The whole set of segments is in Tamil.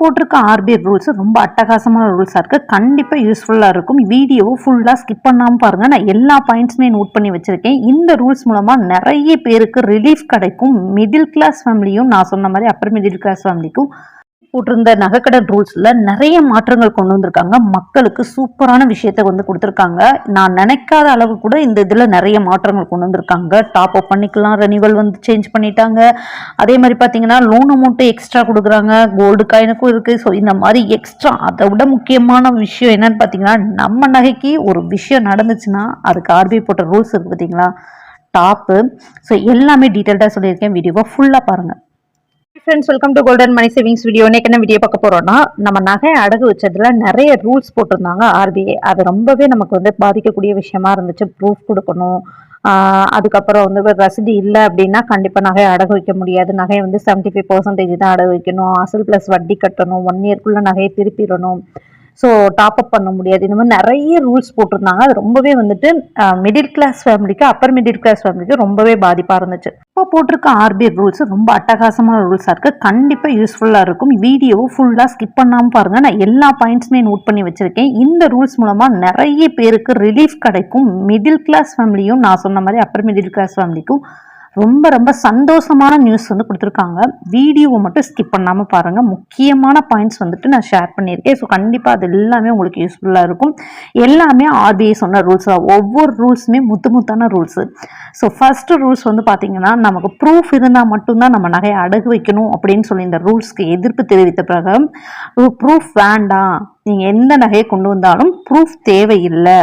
போட்டிருக்க ஆர்பிஐ ரூல்ஸ் ரொம்ப அட்டகாசமான ரூல்ஸாக இருக்குது கண்டிப்பாக யூஸ்ஃபுல்லாக இருக்கும். வீடியோவை ஃபுல்லாக ஸ்கிப் பண்ணாமல் பாருங்கள் நான் எல்லா பாயிண்ட்ஸுமே நோட் பண்ணி வச்சுருக்கேன். இந்த ரூல்ஸ் மூலமாக நிறைய பேருக்கு ரிலீஃப் கிடைக்கும். மிடில் கிளாஸ் ஃபேமிலியும் நான் சொன்ன மாதிரி அப்பர் மிடில் கிளாஸ் ஃபேமிலிக்கும் போட்டிருந்த நகைக்கடன் ரூல்ஸில் நிறைய மாற்றங்கள் கொண்டு வந்திருக்காங்க. மக்களுக்கு சூப்பரான விஷயத்தை வந்து கொடுத்துருக்காங்க. நான் நினைக்காத அளவு கூட இந்த இதில் நிறைய மாற்றங்கள் கொண்டு வந்திருக்காங்க. டாப் அப் பண்ணிக்கலாம் ரெனிவல் வந்து சேஞ்ச் பண்ணிட்டாங்க. அதே மாதிரி பார்த்தீங்கன்னா லோன் அமௌண்ட்டு எக்ஸ்ட்ரா கொடுக்குறாங்க. கோல்டு காயினுக்கும் இருக்குது ஸோ இந்த மாதிரி எக்ஸ்ட்ரா அதை விட முக்கியமான விஷயம் என்னன்னு பார்த்தீங்கன்னா நம்ம நகைக்கு ஒரு விஷயம் நடந்துச்சுன்னா அதுக்கு ஆர்பிஐ போட்ட ரூல்ஸ் இருக்குது பார்த்தீங்களா டாப்பு ஸோ எல்லாமே டீட்டெயில்டாக சொல்லியிருக்கேன். வீடியோவை ஃபுல்லாக பாருங்கள் friends welcome to golden money savings video இன்னைக்கு என்ன வீடியோ பார்க்க போறோம்னா நம்ம நகை அடகு வச்சதுல நிறைய ரூல்ஸ் போட்டிருந்தாங்க ஆர்பிஐ அது ரொம்பவே நமக்கு வந்து பாதிக்கக்கூடிய விஷயமா இருந்துச்சு. ப்ரூஃப் கொடுக்கணும். அதுக்கப்புறம் வந்து ரசீது இல்லை அப்படின்னா கண்டிப்பாக நகையை அடகு வைக்க முடியாது. நகையை வந்து செவன்ட்டி ஃபைவ் பர்சன்டேஜ் தான் அடகு வைக்கணும். அசல் ப்ளஸ் வட்டி கட்டணும். ஒன் இயர்க்குள்ளே நகையை திருப்பிடணும். ஸோ டாப் அப் பண்ண முடியாது. இந்த மாதிரி நிறைய ரூல்ஸ் போட்டிருந்தாங்க. அது ரொம்பவே வந்துட்டு மிடில் கிளாஸ் ஃபேமிலிக்கு அப்பர் மிடில் கிளாஸ் ஃபேமிலிக்கு ரொம்பவே பாதிப்பாக இருந்துச்சு. இப்போ போட்டிருக்க ஆர்பிஐ ரூல்ஸ் ரொம்ப அட்டகாசமான ரூல்ஸாக இருக்குது கண்டிப்பாக யூஸ்ஃபுல்லாக இருக்கும். வீடியோவை ஃபுல்லாக ஸ்கிப் பண்ணாமல் பாருங்கள் நான் எல்லா பாயிண்ட்ஸுமே நோட் பண்ணி வச்சுருக்கேன். இந்த ரூல்ஸ் மூலமாக நிறைய பேருக்கு ரிலீஃப் கிடைக்கும். மிடில் கிளாஸ் ஃபேமிலியும் நான் சொன்ன மாதிரி அப்பர் மிடில் கிளாஸ் ஃபேமிலிக்கும் ரொம்ப ரொம்ப சந்தோஷமான நியூஸ் வந்து கொடுத்துருக்காங்க. வீடியோவை மட்டும் ஸ்கிப் பண்ணாமல் பாருங்கள் முக்கியமான பாயிண்ட்ஸ் வந்துட்டு நான் ஷேர் பண்ணியிருக்கேன். ஸோ கண்டிப்பாக அது எல்லாமே உங்களுக்கு யூஸ்ஃபுல்லாக இருக்கும். எல்லாமே ஆர்பிஐ சொன்ன ரூல்ஸ் ஒவ்வொரு ரூல்ஸுமே முத்து முத்தான ரூல்ஸு ஸோ ஃபஸ்ட்டு ரூல்ஸ் வந்து பார்த்தீங்கன்னா நமக்கு ப்ரூஃப் இருந்தால் மட்டும்தான் நம்ம நகையை அடகு வைக்கணும் அப்படின்னு சொல்லி இந்த ரூல்ஸ்க்கு எதிர்ப்பு தெரிவித்த பிறகு ப்ரூஃப் வேண்டாம். நீங்கள் எந்த நகையை கொண்டு வந்தாலும் ப்ரூஃப் தேவையில்லை.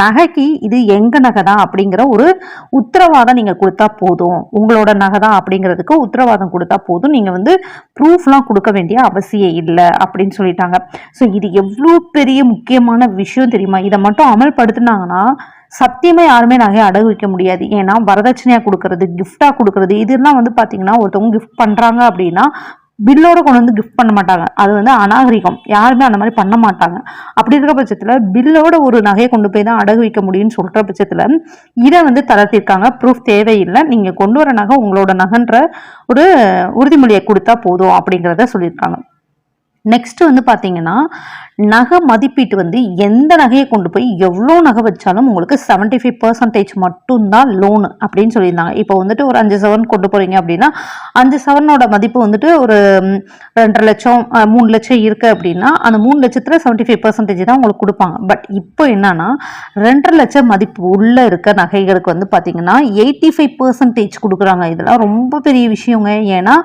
நகைக்கு இது எங்கள் நகை தான் அப்படிங்கிற ஒரு உத்தரவாதம் நீங்கள் கொடுத்தா போதும். உங்களோட நகை தான் அப்படிங்கிறதுக்கு உத்தரவாதம் கொடுத்தா போதும். நீங்கள் வந்து ப்ரூஃப்லாம் கொடுக்க வேண்டிய அவசியம் இல்லை அப்படின்னு சொல்லிட்டாங்க. ஸோ இது எவ்வளோ பெரிய முக்கியமான விஷயம் தெரியுமா? இதை மட்டும் அமல்படுத்தினாங்கன்னா சத்தியமே யாருமே நகையை அடகு வைக்க முடியாது. ஏன்னா வரதட்சணையாக கொடுக்கறது கிஃப்டாக கொடுக்கறது இதெல்லாம் வந்து பார்த்தீங்கன்னா ஒருத்தவங்க கிஃப்ட் பண்ணுறாங்க அப்படின்னா பில்லோட கொண்டு வந்து கிஃப்ட் பண்ண மாட்டாங்க. அது வந்து அநாகரிகம். யாருமே அந்த மாதிரி பண்ண மாட்டாங்க. அப்படி இருக்க பட்சத்தில் பில்லோட ஒரு நகையை கொண்டு போய் தான் அடகு வைக்க முடியும்னு சொல்கிற பட்சத்தில் இதை வந்து தளர்த்திருக்காங்க. ப்ரூஃப் தேவையில்லை. நீங்கள் கொண்டு வர நகை உங்களோட நகைன்ற ஒரு உறுதிமொழியை கொடுத்தா போதும் அப்படிங்கிறத சொல்லியிருக்காங்க. நெக்ஸ்ட் வந்து பார்த்தீங்கன்னா நகை மதிப்பீட்டு வந்து எந்த நகையை கொண்டு போய் எவ்வளோ நகை வச்சாலும் உங்களுக்கு செவன்ட்டி ஃபைவ் பர்சன்டேஜ் மட்டும்தான் லோனு அப்படின்னு சொல்லியிருந்தாங்க. இப்போ வந்துட்டு ஒரு அஞ்சு செவன் கொண்டு போகிறீங்க அப்படின்னா அஞ்சு செவனோட மதிப்பு வந்துட்டு ஒரு ரெண்டரை லட்சம் மூணு லட்சம் இருக்குது அப்படின்னா அந்த மூணு லட்சத்தில் செவன்ட்டி ஃபைவ் பர்சன்டேஜ் தான் உங்களுக்கு கொடுப்பாங்க. பட் இப்போ என்னன்னா ரெண்டரை லட்சம் மதிப்பு உள்ளே இருக்க நகைகளுக்கு வந்து பார்த்தீங்கன்னா எயிட்டி ஃபைவ் பர்சன்டேஜ் கொடுக்குறாங்க. இதெல்லாம் ரொம்ப பெரிய விஷயங்க. ஏன்னா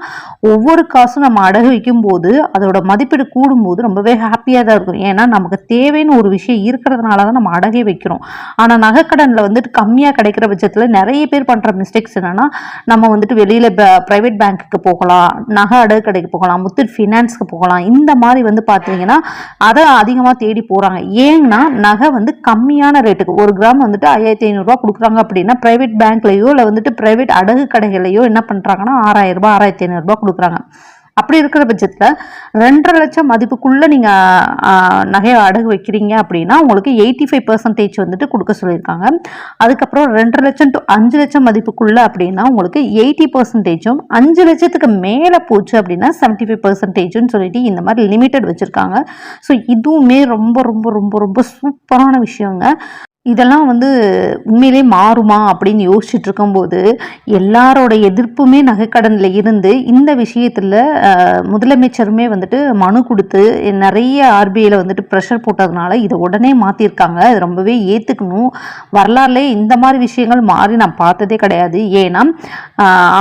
ஒவ்வொரு காசும் நம்ம அடகு வைக்கும் போது அதோட மதிப்பீடு கூடும்போது ரொம்பவே ஹாப்பியாக தான் இருக்கும். ஏன்னா நமக்கு தேவைன்னு ஒரு விஷயம் இருக்கிறதுனால தான் நம்ம அடகே வைக்கிறோம். ஆனால் நகைக்கடனில் வந்துட்டு கம்மியாக கிடைக்கிற பட்சத்தில் நிறைய பேர் பண்ணுற மிஸ்டேக்ஸ் என்னன்னா நம்ம வந்துட்டு வெளியில் ப்ரைவேட் பேங்க்குக்கு போகலாம் நகை அடகு கடைக்கு போகலாம் முத்தூட் ஃபினான்ஸ்க்கு போகலாம் இந்த மாதிரி வந்து பார்த்தீங்கன்னா அதை அதிகமாக தேடி போகிறாங்க ஏன்னா நகை வந்து கம்மியான ரேட்டுக்கு ஒரு கிராம் வந்துட்டு ஐயாயிரத்தி ஐநூறுரூவா கொடுக்குறாங்க அப்படின்னா ப்ரைவேட் பேங்க்லேயோ இல்லை வந்துட்டு ப்ரைவேட் அடகு கடைகளையோ என்ன பண்ணுறாங்கன்னா ஆறாயிரம் ரூபாய் ஆறாயிரத்தி ஐநூறுரூபா கொடுக்குறாங்க. அப்படி இருக்கிற பட்சத்தில் ரெண்டரை லட்சம் மதிப்புக்குள்ளே நீங்கள் நகையை அடகு வைக்கிறீங்க அப்படின்னா உங்களுக்கு எயிட்டி ஃபைவ் பர்சன்டேஜ் வந்துட்டு கொடுக்க சொல்லியிருக்காங்க. அதுக்கப்புறம் ரெண்டரை லட்சம் டு அஞ்சு லட்சம் மதிப்புக்குள்ளே அப்படின்னா உங்களுக்கு எயிட்டி பர்சன்டேஜும் அஞ்சு லட்சத்துக்கு மேலே போச்சு அப்படின்னா செவன்ட்டி ஃபைவ் பர்சன்டேஜ்னு சொல்லிட்டு இந்த மாதிரி லிமிட்டட் வச்சுருக்காங்க. ஸோ இதுவுமே ரொம்ப ரொம்ப ரொம்ப ரொம்ப சூப்பரான விஷயங்க. இதெல்லாம் வந்து உண்மையிலே மாறுமா அப்படின்னு யோசிச்சுட்டு இருக்கும்போது எல்லாரோட எதிர்ப்புமே நகைக்கடனில் இருந்து இந்த விஷயத்தில் முதலமைச்சருமே வந்துட்டு மனு கொடுத்து நிறைய ஆர்பிஐயில் வந்துட்டு ப்ரெஷர் போட்டதுனால இதை உடனே மாற்றிருக்காங்க இது ரொம்பவே ஏற்றுக்கணும் வரலாறுலேயே இந்த மாதிரி விஷயங்கள் மாறி நான் பார்த்ததே கிடையாது. ஏன்னா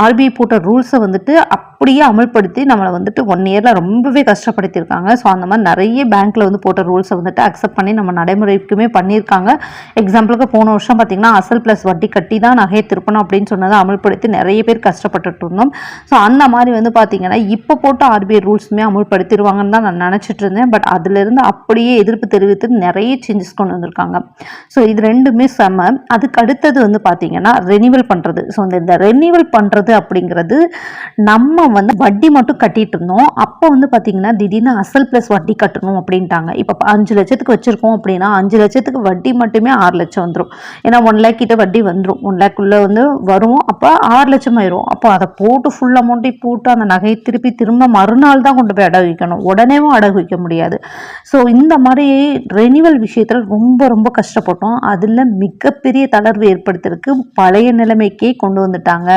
ஆர்பிஐ போட்ட ரூல்ஸை வந்துட்டு அப்படியே அமல்படுத்தி நம்மளை வந்துட்டு ஒன் இயரில் ரொம்பவே கஷ்டப்படுத்தியிருக்காங்க. ஸோ அந்த மாதிரி நிறைய பேங்க்கில் வந்து போட்ட ரூல்ஸை வந்துட்டு அக்செப்ட் பண்ணி நம்ம நடைமுறைக்குமே பண்ணியிருக்காங்க. எக்ஸாம்பிளுக்கு போன வருஷம் பார்த்திங்கன்னா அசல் ப்ளஸ் வட்டி கட்டி தான் நகையை திருப்பணும் அப்படின்னு சொன்னதை அமல்படுத்தி நிறைய பேர் கஷ்டப்பட்டுட்டு இருந்தோம். ஸோ அந்த மாதிரி வந்து பார்த்திங்கன்னா இப்போ போட்ட ஆர்பிஐ ரூல்ஸுமே அமல்படுத்திடுவாங்கன்னு தான் நான் நினச்சிட்டு இருந்தேன். பட் அதுலேருந்து அப்படியே எதிர்ப்பு தெரிவித்து நிறைய சேஞ்சஸ் கொண்டு வந்திருக்காங்க. ஸோ இது ரெண்டுமே செம. அதுக்கு அடுத்தது வந்து பார்த்திங்கன்னா ரெனிவல் பண்ணுறது ஸோ இந்த ரெனிவல் பண்ணுறது அப்படிங்கிறது நம்ம வந்து வட்டி மட்டும் கட்டிட்டு இருந்தோம் அப்போ வந்து பார்த்தீங்கன்னா திடீர்னு அசல் ப்ளஸ் வட்டி கட்டணும் அப்படின்ட்டாங்க. இப்போ அஞ்சு லட்சத்துக்கு வச்சுருக்கோம் அப்படின்னா அஞ்சு லட்சத்துக்கு வட்டி மட்டுமே ஆறு லட்சம் வந்துடும் ஏன்னா ஒன் லேக் கிட்ட வட்டி வந்துடும் ஒன் லேக்குள்ளே வந்து வரும். அப்போ ஆறு லட்சம் ஆயிரும். அப்போ அதை போட்டு ஃபுல் அமௌண்ட்டை போட்டு அந்த நகையை திருப்பி திரும்ப மறுநாள் தான் கொண்டு போய் அடகு வைக்கணும் உடனேவும் அடகு வைக்க முடியாது. ஸோ இந்த மாதிரி ரெனிவல் விஷயத்தில் ரொம்ப ரொம்ப கஷ்டப்பட்டோம். அதில் மிகப்பெரிய தளர்வு ஏற்படுத்திருக்கு பழைய நிலைமைக்கே கொண்டு வந்துட்டாங்க.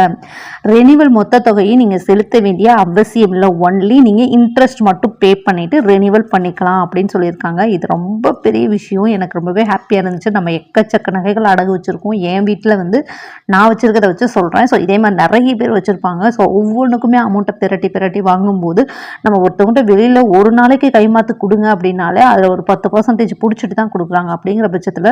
ரெனிவல் மொத்த தொகையை நீங்கள் செலுத்த வேண்டிய அவசியம் இல்லை ஒன்லி நீங்கள் இன்ட்ரெஸ்ட் மட்டும் பே பண்ணிவிட்டு ரெனிவல் பண்ணிக்கலாம் அப்படின்னு சொல்லியிருக்காங்க. இது ரொம்ப பெரிய விஷயம். எனக்கு ரொம்பவே ஹாப்பியாக இருந்துச்சு. நம்ம எக்கச்சக்க நகைகள் அடகு வச்சுருக்கோம். என் வீட்டில் வந்து நான் வச்சுருக்கத வச்சு சொல்கிறேன் ஸோ இதே மாதிரி நிறைய பேர் வச்சுருப்பாங்க. ஸோ ஒவ்வொன்றுக்குமே அமௌண்ட்டை பிரட்டி பிரட்டி வாங்கும்போது நம்ம ஒருத்தவங்கள்ட்ட வெளியில் ஒரு நாளைக்கு கைமாத்து கொடுங்க அப்படின்னாலே அதில் ஒரு பத்து பர்சன்டேஜ் பிடிச்சிட்டு தான் கொடுக்குறாங்க. அப்படிங்கிற பட்சத்தில்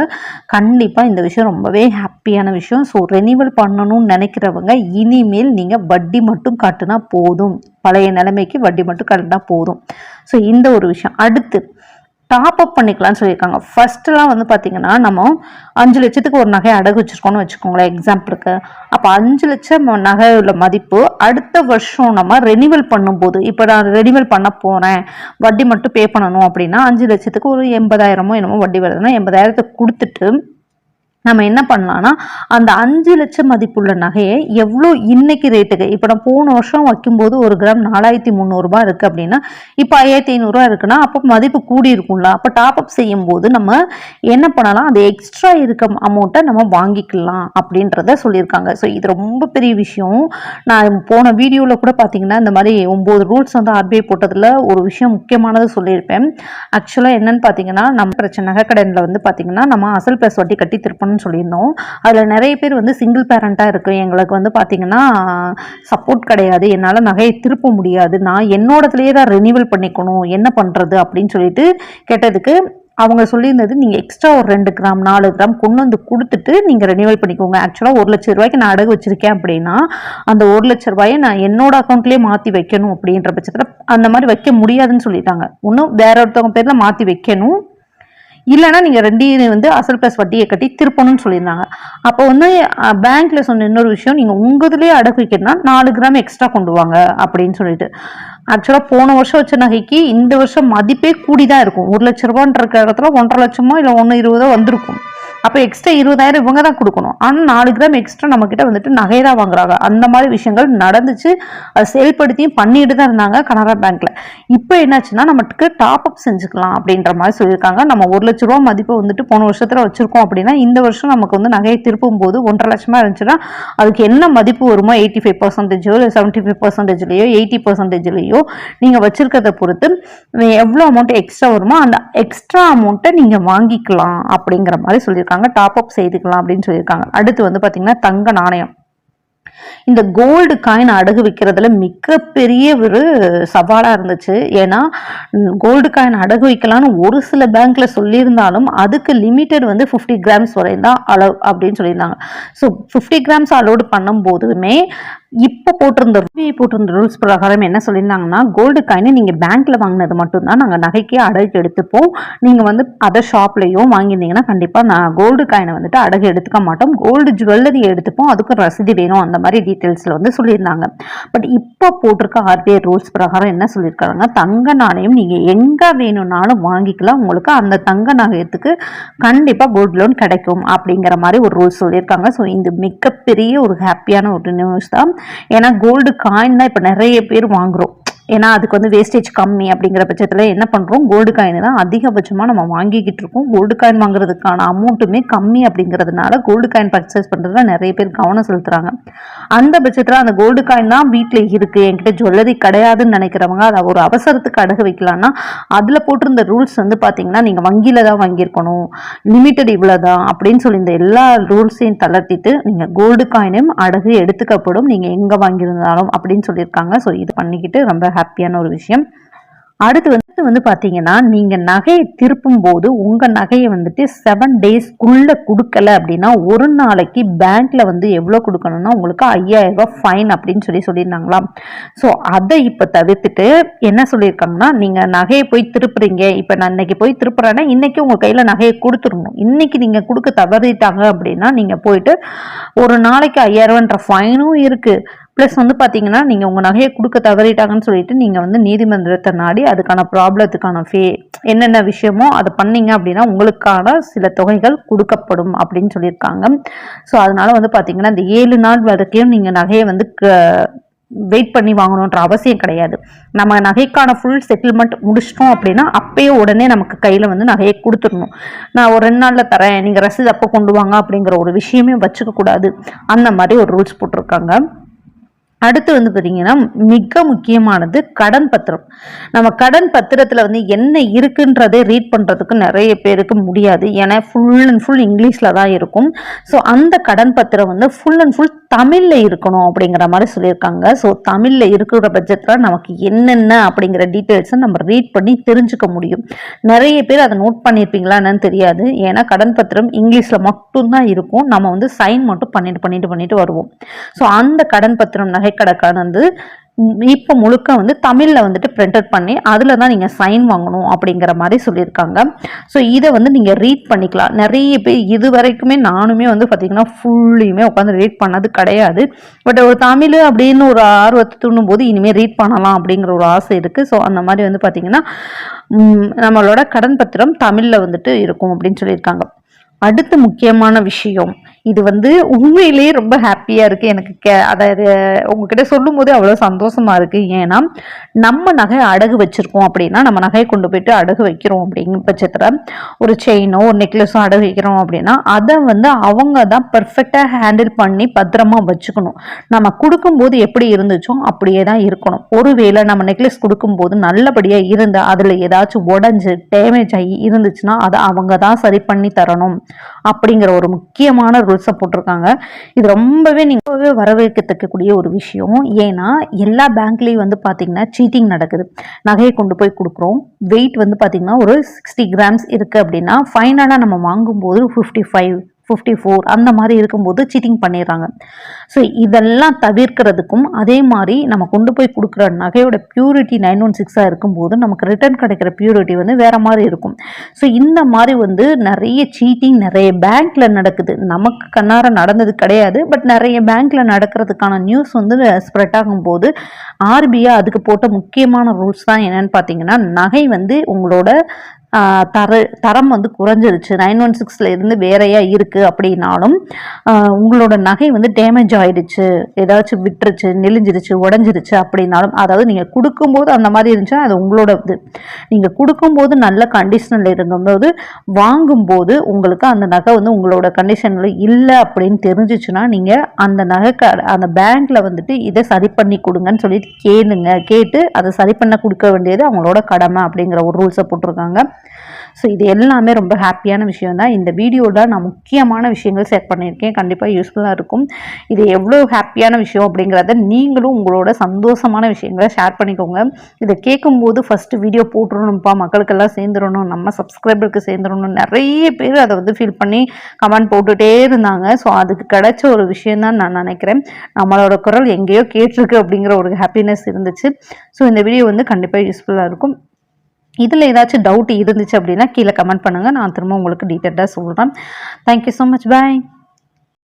கண்டிப்பாக இந்த விஷயம் ரொம்பவே ஹாப்பியான விஷயம். ஸோ ரெனிவல் பண்ணணும்னு நினைக்கிறவங்க இனிமேல் நீங்கள் வட்டி மட்டும் காட்டுனா போதும். பழைய நிலைமைக்கு வட்டி மட்டும் கரெக்டாக போதும். ஸோ இந்த ஒரு விஷயம். அடுத்து டாப் அப் பண்ணிக்கலாம்னு சொல்லியிருக்காங்க. ஃபர்ஸ்ட்லாம் வந்து பார்த்தீங்கன்னா நம்ம அஞ்சு லட்சத்துக்கு ஒரு நகை அடகு வச்சுருக்கோம்னு வச்சுக்கோங்களேன் எக்ஸாம்பிளுக்கு அப்போ அஞ்சு லட்சம் நகையோட மதிப்பு அடுத்த வருஷம் நம்ம ரெனிவல் பண்ணும்போது இப்போ நான் ரெனிவல் பண்ண போகிறேன் வட்டி மட்டும் பே பண்ணணும் அப்படின்னா அஞ்சு லட்சத்துக்கு ஒரு எண்பதாயிரமோ என்னமோ வட்டி வருதுன்னா எண்பதாயிரத்தை கொடுத்துட்டு நம்ம என்ன பண்ணலாம்னா அந்த அஞ்சு லட்சம் மதிப்புள்ள நகையை எவ்வளோ இன்னைக்கு ரேட்டுக்கு இப்போ நான் போன வருஷம் வைக்கும்போது ஒரு கிராம் நாலாயிரத்தி முந்நூறுரூபா இருக்குது அப்படின்னா இப்போ ஐயாயிரத்தி ஐநூறுரூவா இருக்குன்னா அப்போ மதிப்பு கூடி இருக்கும்ல. அப்போ டாப் அப் செய்யும் போது நம்ம என்ன பண்ணலாம் அது எக்ஸ்ட்ரா இருக்க அமௌண்ட்டை நம்ம வாங்கிக்கலாம் அப்படின்றத சொல்லியிருக்காங்க. ஸோ இது ரொம்ப பெரிய விஷயம். நான் போன வீடியோவில் கூட பார்த்தீங்கன்னா இந்த மாதிரி ஒம்பது ரூல்ஸ் வந்து ஆர்பிஐ போட்டதில் ஒரு விஷயம் முக்கியமானது சொல்லியிருப்பேன். ஆக்சுவலாக என்னன்னு பார்த்தீங்கன்னா நம்ம பிரச்சனை நகைக்கடனில் வந்து பார்த்தீங்கன்னா நம்ம அசல் ப்ளஸ் வட்டி கட்டி திருப்பணும் பண்ணணும்னு சொல்லியிருந்தோம். அதில் நிறைய பேர் வந்து சிங்கிள் பேரண்ட்டாக இருக்கும் எங்களுக்கு வந்து பார்த்திங்கன்னா சப்போர்ட் கிடையாது. என்னால் நகையை திருப்ப முடியாது. நான் என்னோடதுலேயே தான் ரெனியூவல் பண்ணிக்கணும். என்ன பண்ணுறது அப்படின்னு சொல்லிட்டு கேட்டதுக்கு அவங்க சொல்லியிருந்தது நீங்கள் எக்ஸ்ட்ரா ஒரு ரெண்டு கிராம் நாலு கிராம் கொண்டு வந்து கொடுத்துட்டு நீங்கள் ரெனியூவல் பண்ணிக்கோங்க. ஆக்சுவலாக ஒரு லட்ச ரூபாய்க்கு நான் அடகு வச்சுருக்கேன் அப்படின்னா அந்த ஒரு லட்ச ரூபாயை நான் என்னோட அக்கௌண்ட்லேயே மாற்றி வைக்கணும். அப்படின்ற பட்சத்தில் அந்த மாதிரி வைக்க முடியாதுன்னு சொல்லிட்டாங்க. இன்னும் வேற ஒருத்தவங்க பேரில் மாற்றி வைக்கணும். இல்லைன்னா நீங்கள் ரெண்டையும் வந்து அசல் ப்ளஸ் வட்டியை கட்டி திருப்பணும்னு சொல்லியிருந்தாங்க. அப்போ வந்து பேங்க்கில் சொன்ன இன்னொரு விஷயம் நீங்கள் உங்கதுலேயே அடகு வைக்கணும்னா நாலு கிராம் எக்ஸ்ட்ரா கொண்டு வாங்க அப்படின்னு சொல்லிட்டு. ஆக்சுவலாக போன வருஷம் வச்ச நகைக்கு இந்த வருஷம் மதிப்பே கூடி தான் இருக்கும். ஒரு லட்ச ரூபான்ற இடத்துல ஒன்றரை லட்சமோ இல்லை ஒன்று இருபதோ வந்திருக்கும். அப்போ எக்ஸ்ட்ரா இருபதாயிரம் இவங்க தான் கொடுக்கணும். ஆனால் நாலு கிராம் எக்ஸ்ட்ரா நம்மக்கிட்ட வந்துட்டு நகை தான் வாங்குறாங்க. அந்த மாதிரி விஷயங்கள் நடந்துச்சு. அதை செயல்படுத்தியும் பண்ணிட்டு தான் இருந்தாங்க கனரா பேங்க்ல இப்போ என்னாச்சுன்னா நமக்கு டாப் அப் செஞ்சுக்கலாம் அப்படின்ற மாதிரி சொல்லியிருக்காங்க. நம்ம ஒரு லட்ச ரூபா மதிப்பு வந்துட்டு போன வருஷத்தில் வச்சிருக்கோம் அப்படின்னா இந்த வருஷம் நமக்கு வந்து நகையை திருப்பும் போது ஒன்றரை லட்சமாக இருந்துச்சுன்னா அதுக்கு என்ன மதிப்பு வருமோ எயிட்டி ஃபைவ் பர்சன்டேஜோ இல்லை செவன்ட்டி ஃபைவ் பர்சன்டேஜ்லேயோ எயிட்டி பர்சன்டேஜ்லையோ நீங்கள் வச்சிருக்கிறத பொறுத்து எவ்வளோ அமௌண்ட் எக்ஸ்ட்ரா வருமோ அந்த எக்ஸ்ட்ரா அமௌண்ட்டை நீங்கள் வாங்கிக்கலாம் அப்படிங்கிற மாதிரி சொல்லியிருக்காங்க. சொல்லியிருக்காங்க. டாப் அப் செய்துக்கலாம் அப்படின்னு சொல்லியிருக்காங்க. அடுத்து வந்து பார்த்தீங்கன்னா தங்க நாணயம். இந்த கோல்டு காயின் அடகு வைக்கிறதுல மிகப்பெரிய ஒரு சவாலாக இருந்துச்சு. ஏன்னா கோல்டு காயின் அடகு வைக்கலாம்னு ஒரு சில பேங்க்ல சொல்லியிருந்தாலும் அதுக்கு லிமிட்டட் வந்து ஃபிஃப்டி கிராம்ஸ் வரை தான் அளவு அப்படின்னு சொல்லியிருந்தாங்க. ஸோ ஃபிஃப்டி கிராம்ஸ் அலோடு பண்ணும் போதுமே இப்போ போட்டிருந்த ரூபியை போட்டிருந்த ரூல்ஸ் பிரகாரம் என்ன சொல்லியிருந்தாங்கன்னா கோல்டு காயினை நீங்கள் பேங்க்கில் வாங்கினது மட்டும்தான். நாங்கள் நகைக்கே அடகு எடுத்துப்போம். நீங்கள் வந்து அதர் ஷாப்லேயும் வாங்கியிருந்தீங்கன்னா கண்டிப்பாக நான் கோல்டு காயினை வந்துட்டு அடகு எடுத்துக்க மாட்டோம். கோல்டு ஜுவல்லரி எடுத்துப்போம். அதுக்கு ரசீது வேணும் அந்த மாதிரி டீட்டெயில்ஸில் வந்து சொல்லியிருந்தாங்க. பட் இப்போ போட்டிருக்க ஆர்பிஐ ரூல்ஸ் பிரகாரம் என்ன சொல்லியிருக்காங்க தங்க நாணயம் நீங்கள் எங்கே வேணும்னாலும் வாங்கிக்கலாம். உங்களுக்கு அந்த தங்க நாணயத்துக்கு கண்டிப்பாக கோல்டு லோன் கிடைக்கும் அப்படிங்கிற மாதிரி ஒரு ரூல்ஸ் சொல்லியிருக்காங்க. ஸோ இது மிகப்பெரிய ஒரு ஹாப்பியான ஒரு நியூஸ் தான். ஏன்னா கோல்டு காயின் தான் இப்போ நிறைய பேர் வாங்குகிறோம் ஏன்னா அதுக்கு வந்து வேஸ்டேஜ் கம்மி அப்படிங்கிற பட்சத்தில் என்ன பண்ணுறோம் கோல்டு காயின் தான் அதிகபட்சமாக நம்ம வாங்கிக்கிட்டு இருக்கோம். கோல்டு காயின் வாங்குறதுக்கான அமௌண்ட்டுமே கம்மி அப்படிங்கிறதுனால கோல்டு காயின் பர்ச்சேஸ் பண்ணுறதுல நிறைய பேர் கவனம் செலுத்துகிறாங்க அந்த பட்சத்தில் அந்த கோல்டு காயின் தான் வீட்டில் இருக்குது என்கிட்ட ஜுவல்லரி கிடையாதுன்னு நினைக்கிறவங்க அதை ஒரு அவசரத்துக்கு அடகு வைக்கலாம்னா அதில் போட்டிருந்த ரூல்ஸ் வந்து பார்த்தீங்கன்னா நீங்கள் வங்கியில் தான் வாங்கியிருக்கணும். லிமிட்டட் இவ்வளோ தான் அப்படின்னு சொல்லி இந்த எல்லா ரூல்ஸையும் தளர்த்திட்டு நீங்கள் கோல்டு காயினையும் அடகு எடுத்துக்கப்படும். நீங்கள் எங்கே வாங்கியிருந்தாலும் அப்படின்னு சொல்லியிருக்காங்க. ஸோ இது பண்ணிக்கிட்டு ரொம்ப ஹாப்பியான ஒரு விஷயம். அடுத்து வந்து வந்து பார்த்தீங்கன்னா நீங்கள் நகையை திருப்பும் போது உங்கள் நகையை வந்துட்டு செவன் டேஸ்க்குள்ளே கொடுக்கல அப்படின்னா ஒரு நாளைக்கு பேங்க்கில் வந்து எவ்வளோ கொடுக்கணும்னா உங்களுக்கு ஐயாயிரம் ரூபாய் ஃபைன் அப்படின்னு சொல்லி சொல்லியிருந்தாங்களாம். ஸோ அதை இப்போ தவிர்த்துட்டு என்ன சொல்லியிருக்காங்கன்னா நீங்கள் நகையை போய் திருப்புறீங்க. இப்போ நான் இன்னைக்கு போய் திருப்புறேன்னா இன்றைக்கி உங்கள் கையில் நகையை கொடுத்துடணும். இன்னைக்கு நீங்கள் கொடுக்க தவறிட்டாங்க அப்படின்னா நீங்கள் போயிட்டு ஒரு நாளைக்கு ஐயாயிரம்ன்ற ஃபைனும் இருக்குது ப்ளஸ் வந்து பார்த்தீங்கன்னா நீங்கள் உங்கள் நகையை கொடுக்க தவறிட்டாங்கன்னு சொல்லிட்டு நீங்கள் வந்து நீதிமன்றத்தை நாடி அதுக்கான ப்ராப்ளத்துக்கான ஃபே என்னென்ன விஷயமோ அதை பண்ணீங்க அப்படின்னா உங்களுக்கான சில தொகைகள் கொடுக்கப்படும் அப்படின்னு சொல்லியிருக்காங்க. ஸோ அதனால வந்து பார்த்தீங்கன்னா இந்த ஏழு நாள் வரைக்கும் நீங்கள் நகையை வந்து வெயிட் பண்ணி வாங்கணுன்ற அவசியம் கிடையாது. நம்ம நகைக்கான ஃபுல் செட்டில்மெண்ட் முடிச்சிட்டோம் அப்படின்னா அப்பயே உடனே நமக்கு கையில் வந்து நகையை கொடுத்துடணும். நான் ஒரு ரெண்டு நாளில் தரேன் நீங்கள் ரசீது அப்போ கொண்டு வாங்க அப்படிங்கிற ஒரு விஷயமே வச்சுக்கக்கூடாது. அந்த மாதிரி ஒரு ரூல்ஸ் போட்டிருக்காங்க. அடுத்து வந்து பார்த்தீங்கன்னா மிக முக்கியமானது கடன் பத்திரம். நம்ம கடன் பத்திரத்தில் வந்து என்ன இருக்குன்றதை ரீட் பண்ணுறதுக்கு நிறைய பேருக்கு முடியாது. ஏன்னா ஃபுல் அண்ட் ஃபுல் இங்கிலீஷில் தான் இருக்கும். ஸோ அந்த கடன் பத்திரம் வந்து ஃபுல் அண்ட் ஃபுல் தமிழில் இருக்கணும் அப்படிங்கிற மாதிரி சொல்லியிருக்காங்க. ஸோ தமிழில் இருக்கிற பட்சத்தில் நமக்கு என்னென்ன அப்படிங்கிற டீட்டெயில்ஸை நம்ம ரீட் பண்ணி தெரிஞ்சுக்க முடியும். நிறைய பேர் அதை நோட் பண்ணியிருப்பீங்களா என்னன்னு தெரியாது. ஏன்னா கடன் பத்திரம் இங்கிலீஷில் மட்டும்தான் இருக்கும். நம்ம வந்து சைன் மட்டும் பண்ணிட்டு பண்ணிட்டு பண்ணிட்டு வருவோம். ஸோ அந்த கடன் பத்திரம் நகைக்கடக்கான வந்து இப்போ முழுக்க வந்து தமிழில் வந்துட்டு பிரிண்டட் பண்ணி அதில் தான் நீங்கள் சைன் வாங்கணும் அப்படிங்கிற மாதிரி சொல்லியிருக்காங்க. ஸோ இதை வந்து நீங்கள் ரீட் பண்ணிக்கலாம். நிறைய பேர் இது வரைக்குமே நானுமே வந்து பார்த்திங்கன்னா ஃபுல்லையுமே உட்காந்து ரீட் பண்ணது கிடையாது. பட் ஒரு தமிழ் அப்படின்னு ஒரு ஆர்வத்தை தூண்டும் போது இனிமேல் ரீட் பண்ணலாம் அப்படிங்கிற ஒரு ஆசை இருக்குது ஸோ அந்த மாதிரி வந்து பார்த்திங்கன்னா நம்மளோட கடன் பத்திரம் தமிழில் வந்துட்டு இருக்கும் அப்படின்னு சொல்லியிருக்காங்க. அடுத்த முக்கியமான விஷயம் இது வந்து உண்மையிலேயே ரொம்ப ஹாப்பியாக இருக்குது எனக்கு கே அதாவது உங்ககிட்ட சொல்லும்போதே அவ்வளோ சந்தோஷமாக இருக்குது ஏன்னா நம்ம நகை அடகு வச்சுருக்கோம் அப்படின்னா நம்ம நகையை கொண்டு போயிட்டு அடகு வைக்கிறோம் அப்படிங்கிற பட்சத்தில் ஒரு செயினோ ஒரு நெக்லஸோ அடகு வைக்கிறோம் அப்படின்னா அதை வந்து அவங்க தான் பர்ஃபெக்டாக ஹேண்டில் பண்ணி பத்திரமா வச்சுக்கணும். நம்ம கொடுக்கும்போது எப்படி இருந்துச்சோ அப்படியே தான் இருக்கணும். ஒருவேளை நம்ம நெக்லஸ் கொடுக்கும்போது நல்லபடியாக இருந்து அதில் ஏதாச்சும் உடஞ்சி டேமேஜ் ஆகி இருந்துச்சுன்னா அதை அவங்க தான் சரி பண்ணி தரணும். அப்படிங்கிற ஒரு முக்கியமான ரூல்ஸை போட்டிருக்காங்க. இது ரொம்பவே நீங்கவே வரவேற்கத்தக்கக்கூடிய ஒரு விஷயம். ஏன்னா எல்லா பேங்க்லேயும் வந்து பார்த்தீங்கன்னா சீட்டிங் நடக்குது. நகையை கொண்டு போய் கொடுக்குறோம். வெயிட் வந்து பார்த்தீங்கன்னா ஒரு சிக்ஸ்டி கிராம்ஸ் இருக்குது அப்படின்னா ஃபைனலாக நம்ம வாங்கும்போது ஃபிஃப்டி ஃபைவ் ஃபிஃப்டி ஃபோர் அந்த மாதிரி இருக்கும்போது சீட்டிங் பண்ணிடுறாங்க. ஸோ இதெல்லாம் தவிர்க்கிறதுக்கும் அதே மாதிரி நம்ம கொண்டு போய் கொடுக்குற நகையோட பியூரிட்டி நைன் ஒன் சிக்ஸாக இருக்கும்போது நமக்கு ரிட்டர்ன் கிடைக்கிற பியூரிட்டி வந்து வேறு மாதிரி இருக்கும். ஸோ இந்த மாதிரி வந்து நிறைய சீட்டிங் நிறைய பேங்க்கில் நடக்குது. நமக்கு கண்ணார நடந்தது கிடையாது. பட் நிறைய பேங்க்கில் நடக்கிறதுக்கான நியூஸ் வந்து ஸ்ப்ரெட் ஆகும்போது ஆர்பிஐ அதுக்கு போட்ட முக்கியமான ரூல்ஸ் தான் என்னென்னு பார்த்தீங்கன்னா நகை வந்து உங்களோட தர தரம் வந்து குறைஞ்சிருச்சு. நைன் ஒன் சிக்ஸில் இருந்து வேறையாக இருக்குது அப்படின்னாலும் உங்களோட நகை வந்து டேமேஜ் ஆகிடுச்சு ஏதாச்சும் விட்டுருச்சு நெளிஞ்சிருச்சு உடஞ்சிருச்சு அப்படின்னாலும் அதாவது நீங்கள் கொடுக்கும்போது அந்த மாதிரி இருந்துச்சுன்னா அது உங்களோட இது. நீங்கள் கொடுக்கும்போது நல்ல கண்டிஷனில் இருக்கும்போது வாங்கும்போது உங்களுக்கு அந்த நகை வந்து உங்களோட கண்டிஷனில் இல்லை அப்படின்னு தெரிஞ்சிச்சுன்னா நீங்கள் அந்த நகை அந்த பேங்க்கில் வந்துட்டு இதை சரி பண்ணி கொடுங்கன்னு சொல்லிட்டு கேளுங்க. கேட்டு அதை சரி பண்ண கொடுக்க வேண்டியது அவங்களோட கடமை அப்படிங்கிற ஒரு ரூல்ஸை போட்டிருக்காங்க. ஸோ இது எல்லாமே ரொம்ப ஹாப்பியான விஷயம் தான் இந்த வீடியோவில் நான் முக்கியமான விஷயங்கள் ஷேர் பண்ணியிருக்கேன். கண்டிப்பாக யூஸ்ஃபுல்லாக இருக்கும். இது எவ்வளோ ஹாப்பியான விஷயம் அப்படிங்கிறத நீங்களும் உங்களோட சந்தோஷமான விஷயங்களை ஷேர் பண்ணிக்கோங்க. இதை கேட்கும்போது ஃபஸ்ட்டு வீடியோ போட்டுடணும்ப்பா மக்களுக்கெல்லாம் சேர்ந்துடணும். நம்ம சப்ஸ்கிரைபருக்கு சேர்ந்துடணும். நிறைய பேர் அதை வந்து ஃபீல் பண்ணி கமெண்ட் போட்டுகிட்டே இருந்தாங்க. ஸோ அதுக்கு கிடைச்ச ஒரு விஷயம் தான் நான் நினைக்கிறேன். நம்மளோட குரல் எங்கேயோ கேட்டிருக்கு அப்படிங்கிற ஒரு ஹாப்பினஸ் இருந்துச்சு. ஸோ இந்த வீடியோ வந்து கண்டிப்பாக யூஸ்ஃபுல்லாக இருக்கும். இதில் ஏதாச்சும் டவுட் இருந்துச்சு அப்படின்னா கீழே கமெண்ட் பண்ணுங்கள் நான் திரும்ப உங்களுக்கு டீட்டெயிலாக சொல்கிறேன் தேங்க்யூ ஸோ மச் பாய்